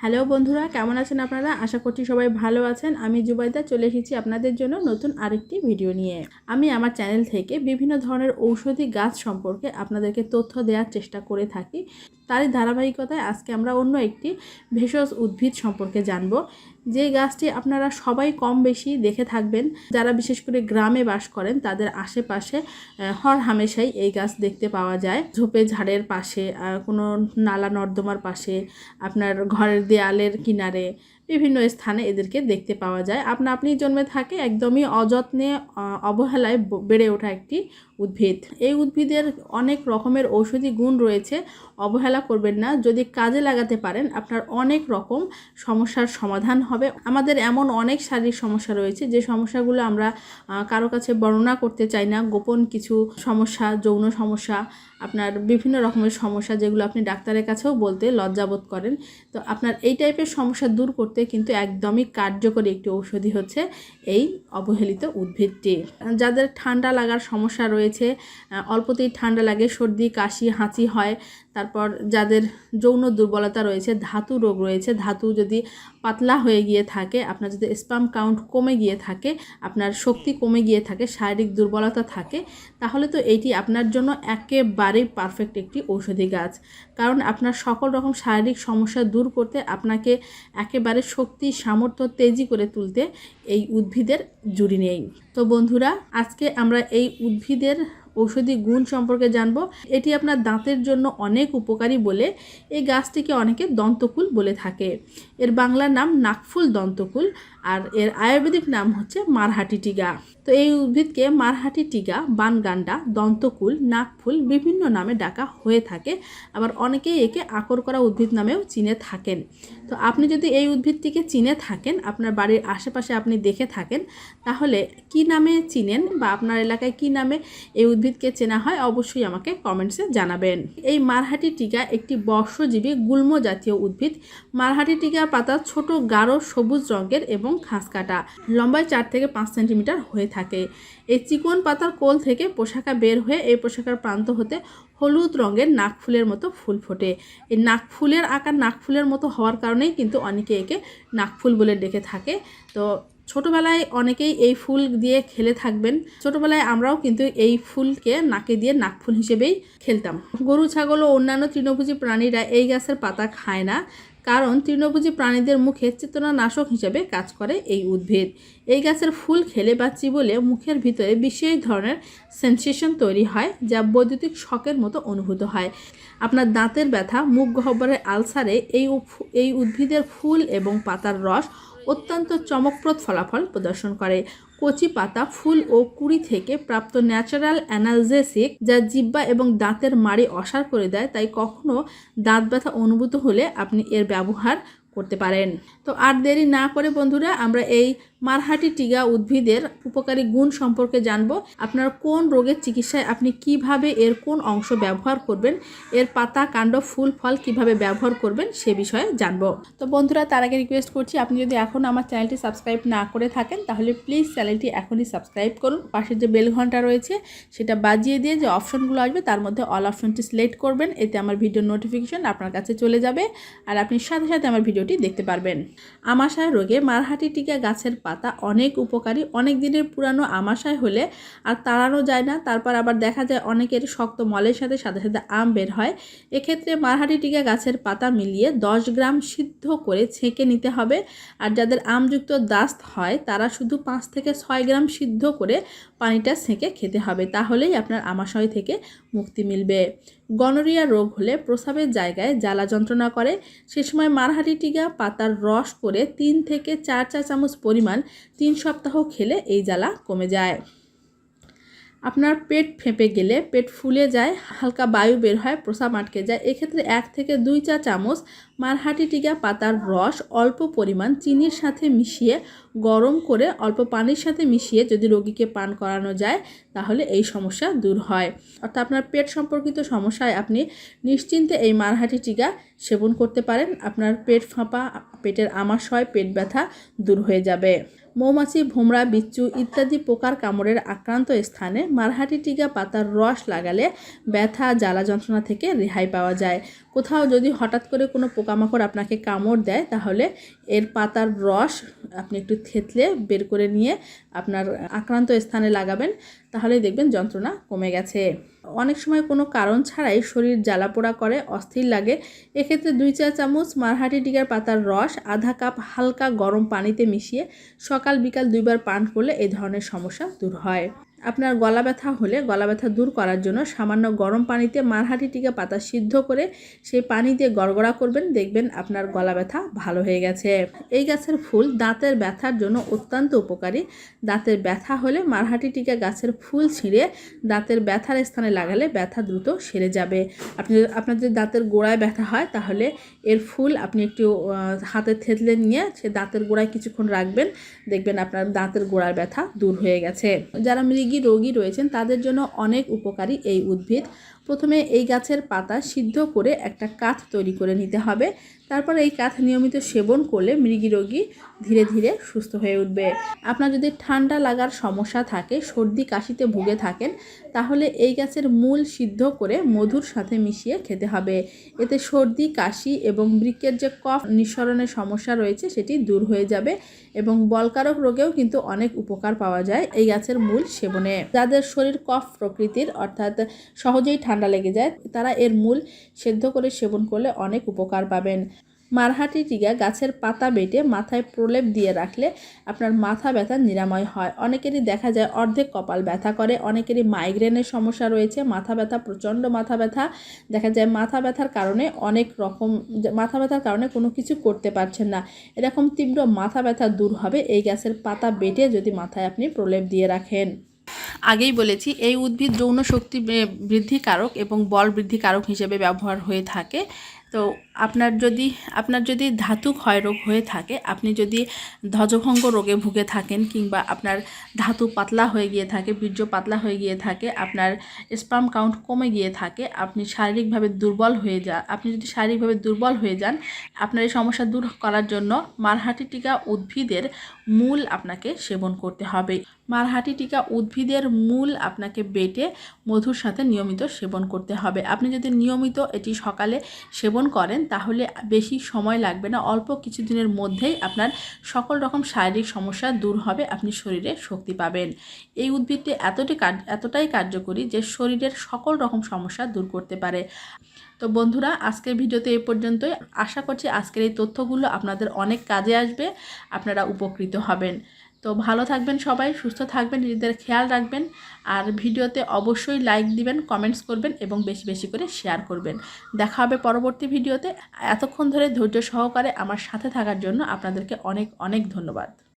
Hello বন্ধুরা, কেমন আছেন আপনারা? আশা করছি সবাই ভালো আছেন। আমি জুবাইদা, চলে এসেছি আপনাদের জন্য নতুন আরেকটি ভিডিও নিয়ে। আমি আমার চ্যানেল থেকে বিভিন্ন ধরনের ঔষধি গাছ সম্পর্কে আপনাদেরকে তথ্য দেওয়ার চেষ্টা করে থাকি। তারই ধারাবাহিকতায় আজকে আমরা অন্য একটি ভেষজ উদ্ভিদ সম্পর্কে জানব। যে গাছটি আপনারা সবাই কম বেশি দেখে থাকবেন, যারা বিশেষ করে গ্রামে বাস করেন, তাদের আশেপাশে হর হামেশাই এই গাছ দেখতে পাওয়া যায়। ঝোপে ঝাড়ের পাশে কোনো নালা নর্দমার পাশে, আপনার ঘরের দেয়ালের কিনারে বিভিন্ন স্থানে এদেরকে দেখতে পাওয়া যায়। আপনা আপনি জন্মে থাকে একদমই অযত্নে অবহেলায় বেড়ে ওঠা একটি উদ্ভিদ। এই উদ্ভিদের অনেক রকমের ঔষধি গুণ রয়েছে, অবহেলা করবেন না। যদি কাজে লাগাতে পারেন, আপনার অনেক রকম সমস্যার সমাধান হবে। আমাদের এমন অনেক শারীরিক সমস্যা রয়েছে, যে সমস্যাগুলো আমরা কারও কাছে বর্ণনা করতে চাই না। গোপন কিছু সমস্যা, যৌন সমস্যা আপনার বিভিন্ন রকমের সমস্যা যেগুলো আপনি ডাক্তারের কাছেও বলতে লজ্জাবোধ করেন। তো আপনার এই টাইপের সমস্যা দূর করতে কিন্তু একদমই কার্যকরী একটি ঔষধি হচ্ছে এই অবহেলিত উদ্ভিদটি। যাদের ঠান্ডা লাগার সমস্যা রয়েছে অল্পতেই ঠান্ডা লাগে, সর্দি, কাশি, হাঁচি হয় তারপর যাদের যৌন দুর্বলতা রয়েছে, ধাতু রোগ রয়েছে, ধাতু যদি পাতলা হয়ে গিয়ে থাকে, আপনার যদি স্পাম কাউন্ট কমে গিয়ে থাকে, আপনার শক্তি কমে গিয়ে থাকে, শারীরিক দুর্বলতা থাকে, তাহলে তো এইটি আপনার জন্য একেবারেই পারফেক্ট একটি ঔষধি গাছ। কারণ আপনার সকল রকম শারীরিক সমস্যা দূর করতে আপনাকে একেবারে শক্তি, সামর্থ্য, তেজি করে তুলতে এই উদ্ভিদের জুড়ি নেই। তো বন্ধুরা, আজকে আমরা এই উদ্ভিদের ঔষধি গুণ সম্পর্কে জানব। এটি আপনার দাঁতের জন্য অনেক উপকারী বলে এই গাছটিকে অনেকে দন্তকুল বলে থাকে। এর বাংলা নাম নাকফুল দন্তকুল আর এর আয়ুর্বেদিক নাম হচ্ছে মারহাটি টিগা তো এই উদ্ভিদকে মারহাটি টিগা, বানগান্ডা, দন্তকুল নাকফুল বিভিন্ন নামে ডাকা হয়ে থাকে। আবার অনেকেই একে আকর করা উদ্ভিদ নামেও চিনে থাকেন। তো আপনি যদি এই উদ্ভিদটিকে চিনে থাকেন, আপনার বাড়ির আশেপাশে আপনি দেখে থাকেন, তাহলে কি নামে চিনেন বা আপনার এলাকায় কি নামে এই উদ্ভিদকে চেনা হয়, অবশ্যই আমাকে কমেন্টসে জানাবেন। এই মারহাটি টিকা একটি বর্ষজীবী গুল্ম জাতীয় উদ্ভিদ। মারহাটি টিকার পাতা ছোট, গাঢ়, সবুজ রঙের এবং খাঁজকাটা লম্বায় চার থেকে পাঁচ সেন্টিমিটার হয়ে থাকে। এই চিকন পাতার কোল থেকে পোশাকা বের হয়ে এই পোশাকার প্রান্ত হতে হলুদ রঙের নাকফুলের মতো ফুল ফোটে। এই নাকফুলের আকার নাকফুলের মতো হওয়ার কারণেই কিন্তু অনেকে একে নাকফুল বলে ডেকে থাকে। তো ছোটোবেলায় অনেকেই এই ফুল দিয়ে খেলে থাকবেন। ছোটোবেলায় আমরাও কিন্তু এই ফুলকে নাকে দিয়ে নাকফুল হিসেবেই খেলতাম। গরু, ছাগল ও অন্যান্য তৃণভোজী প্রাণীরা এই গাছের পাতা খায় না। কারণ তৃণভোজী প্রাণীদের মুখে চেতনানাশক হিসেবে কাজ করে এই উদ্ভিদ। এই গাছের ফুল খেলে বা চিবলে মুখের ভিতরে বিশেষ ধরনের সেন্সেশন তৈরি হয়, যা বৈদ্যুতিক শকের মতো অনুভূত হয়। আপনার দাঁতের ব্যথা, মুখ গহ্বরের আলসারে এই এই উদ্ভিদের ফুল এবং পাতার রস অত্যন্ত চমকপ্রদ ফলাফল প্রদর্শন করে। কচি পাতা, ফুল ও কুড়ি থেকে প্রাপ্ত ন্যাচারাল অ্যানালজেসিক যা জিব্বা এবং দাঁতের মাড়ি অসার করে দেয়, তাই কখনো দাঁত ব্যথা অনুভূত হলে আপনি এর ব্যবহার করতে পারেন। তো আর দেরি না করে বন্ধুরা, আমরা এই মারহাটি টিগা উদ্ভিদের উপকারী গুণ সম্পর্কে জানব। আপনার কোন রোগের চিকিৎসায় আপনি কীভাবে এর কোন অংশ ব্যবহার করবেন, এর পাতা, কাণ্ড, ফুল, ফল কীভাবে ব্যবহার করবেন সে বিষয়ে জানব। তো বন্ধুরা, তার আগে রিকোয়েস্ট করছি, আপনি যদি এখন আমার চ্যানেলটি সাবস্ক্রাইব না করে থাকেন, তাহলে প্লিজ চ্যানেলটি এখনই সাবস্ক্রাইব করুন। পাশে যে বেল ঘণ্টা রয়েছে, সেটা বাজিয়ে দিয়ে যে অপশনগুলো আসবে, তার মধ্যে অল অপশনটি সিলেক্ট করবেন, এতে আমার ভিডিও নোটিফিকেশন আপনার কাছে চলে যাবে, আর আপনি সাথে সাথে আমার ভিডিওটি দেখতে পারবেন। আমাশয় রোগে মারহাটি টিকা গাছের পাতা অনেক উপকারী। অনেক দিনের পুরানো আমাশায় হলে আর তাড়ানো যায় না। তারপর আবার দেখা যায় অনেকের শক্ত মলের সাথে সাথে সাথে আম বের হয়। এক্ষেত্রে মারহাটি টিকা গাছের পাতা মিলিয়ে দশ গ্রাম সিদ্ধ করে ছেঁকে নিতে হবে। আর যাদের আমযুক্ত দাস্ত হয়, তারা শুধু পাঁচ থেকে ছয় গ্রাম সিদ্ধ করে পানিটা ছেঁকে খেতে হবে। তাহলেই আপনার আমাশয় থেকে মুক্তি মিলবে। গনোরিয়া রোগ হলে প্রস্রাবের জায়গায় জ্বালা যন্ত্রণা করে। সে সময় মারহাটি টিকা পাতার রস করে তিন থেকে চার চা চামচ পরিমাণ তিন সপ্তাহ খেলে এই জ্বালা কমে যায়। আপনার পেট ফেঁপে গেলে পেট ফুলে যায়, হালকা বায়ু বের হয়, প্রসাব আটকে যায়। এক্ষেত্রে এক থেকে দুই চা চামচ মারহাটি টিকা পাতার রস অল্প পরিমাণ চিনির সাথে মিশিয়ে গরম করে অল্প পানির সাথে মিশিয়ে যদি রোগীকে পান করানো যায়, তাহলে এই সমস্যা দূর হয়। অর্থাৎ আপনার পেট সম্পর্কিত সমস্যায় আপনি নিশ্চিন্তে এই মারহাটি টিকা সেবন করতে পারেন। আপনার পেট ফাঁপা, পেটের আমাশয়, পেট ব্যথা দূর হয়ে যাবে। মৌমাছি, ভোমরা, বিচ্ছু ইত্যাদি পোকার কামড়ের আক্রান্ত স্থানে মারহাটি টিকা পাতার রস লাগালে ব্যথা, জ্বালা যন্ত্রণা থেকে রেহাই পাওয়া যায়। কোথাও যদি হঠাৎ করে কোনো পোকামাকড় আপনাকে কামড় দেয়, তাহলে এর পাতার রস আপনি একটু থেতলে বের করে নিয়ে আপনার আক্রান্ত স্থানে লাগাবেন, তাহলেই দেখবেন যন্ত্রণা কমে গেছে। অনেক সময় কোনো কারণ ছাড়াই শরীর জ্বালাপোড়া করে, অস্থির লাগে। এক্ষেত্রে দুই চা চামচ মারহাটি টিকার পাতার রস, আধা কাপ হালকা গরম পানিতে মিশিয়ে সকাল বিকাল দুইবার পান করলে এই ধরনের সমস্যা দূর হয়। আপনার গলা ব্যথা হলে গলা ব্যথা দূর করার জন্য সামান্য গরম পানিতে মারহাটি টিকা পাতা সিদ্ধ করে সেই পানি দিয়ে গড়গড়া করবেন। দেখবেন আপনার গলা ব্যথা ভালো হয়ে গেছে। এই গাছের ফুল দাঁতের ব্যথার জন্য অত্যন্ত উপকারী। দাঁতের ব্যথা হলে মারহাটি টিকা গাছের ফুল ছিঁড়ে দাঁতের ব্যথার স্থানে লাগালে ব্যথা দ্রুত সেরে যাবে। আপনি আপনার যদি দাঁতের গোড়ায় ব্যথা হয় তাহলে এর ফুল আপনি একটু হাতে থেতলে নিয়ে সে দাঁতের গোড়ায় কিছুক্ষণ রাখবেন। দেখবেন আপনার দাঁতের গোড়ার ব্যথা দূর হয়ে গেছে। যারা মৃগী রোগী রয়েছেন তাদের জন্য অনেক উপকারী এই উদ্ভিদ। প্রথমে এই গাছের পাতা সিদ্ধ করে একটা কাঠ তৈরি করে নিতে হবে। তারপর এই কাঠ নিয়মিত সেবন করলে মৃগী রোগী ধীরে ধীরে সুস্থ হয়ে উঠবে। আপনার যদি ঠান্ডা লাগার সমস্যা থাকে, সর্দি কাশিতে ভুগে থাকেন, তাহলে এই গাছের মূল সিদ্ধ করে মধুর সাথে মিশিয়ে খেতে হবে। এতে সর্দি, কাশি এবং বৃক্কের যে কফ নিঃসরণের সমস্যা রয়েছে, সেটি দূর হয়ে যাবে এবং বলকারক রোগেও কিন্তু অনেক উপকার পাওয়া যায় এই গাছের মূল সেবনে। যাদের শরীর কফ প্রকৃতির, অর্থাৎ সহজেই লেগে যায়, তারা এর মূল সেদ্ধ করে সেবন করলে অনেক উপকার পাবেন। মারহাটি টিকা গাছের পাতা বেটে মাথায় প্রলেপ দিয়ে রাখলে আপনার মাথা ব্যথা নিরাময় হয়। অনেকেরই দেখা যায় অর্ধেক কপাল ব্যথা করে, অনেকেরই মাইগ্রেনের সমস্যা রয়েছে, মাথা ব্যথা, প্রচণ্ড মাথা ব্যথা। দেখা যায় মাথা ব্যথার কারণে অনেক রকম, মাথা ব্যথার কারণে কোনো কিছু করতে পারছেন না। এরকম তীব্র মাথা ব্যথা দূর হবে এই গাছের পাতা বেটে যদি মাথায় আপনি প্রলেপ দিয়ে রাখেন। আগেই বলেছি, এই উদ্ভিদ যৌন শক্তি বৃ- বৃদ্ধিকারক এবং বল বৃদ্ধিকারক হিসেবে ব্যবহার হয়ে থাকে। তো আপনার যদি আপনার যদি ধাতু ক্ষয় রোগ হয়ে থাকে, আপনি যদি ধ্বজভঙ্গ রোগে ভুগে থাকেন কিংবা আপনার ধাতু পাতলা হয়ে গিয়ে থাকে, বীর্য পাতলা হয়ে গিয়ে থাকে, আপনার স্পাম কাউন্ট কমে গিয়ে থাকে, আপনি শারীরিকভাবে দুর্বল হয়ে যা, আপনি যদি শারীরিকভাবে দুর্বল হয়ে যান, আপনার এই সমস্যা দূর করার জন্য মারহাটি টিকা উদ্ভিদের মূল আপনাকে সেবন করতে হবে। মারহাটি টিকা উদ্ভিদের মূল আপনাকে বেটে মধুর সাথে নিয়মিত সেবন করতে হবে। আপনি যদি নিয়মিত এটি সকালে সেবন করেন তাহলে বেশি সময় লাগবে না। অল্প কিছুদিনের মধ্যেই আপনার সকল রকম শারীরিক সমস্যা দূর হবে, আপনি শরীরে শক্তি পাবেন। এই উদ্ভিদটি কার্য এতটাই কার্যকরী যে শরীরের সকল রকম সমস্যা দূর করতে পারে। তো বন্ধুরা, আজকের ভিডিওতে এই পর্যন্তই। আশা করছি আজকের এই তথ্যগুলো আপনাদের অনেক কাজে আসবে, আপনারা উপকৃত হবেন। তো ভালো থাকবেন সবাই, সুস্থ থাকবেন, নিজেদের খেয়াল রাখবেন। আর ভিডিওতে অবশ্যই লাইক দিবেন কমেন্টস করবেন এবং বেশি বেশি করে শেয়ার করবেন। দেখা হবে পরবর্তী ভিডিওতে। এতক্ষণ ধরে ধৈর্য সহকারে আমার সাথে থাকার জন্য আপনাদেরকে অনেক অনেক ধন্যবাদ।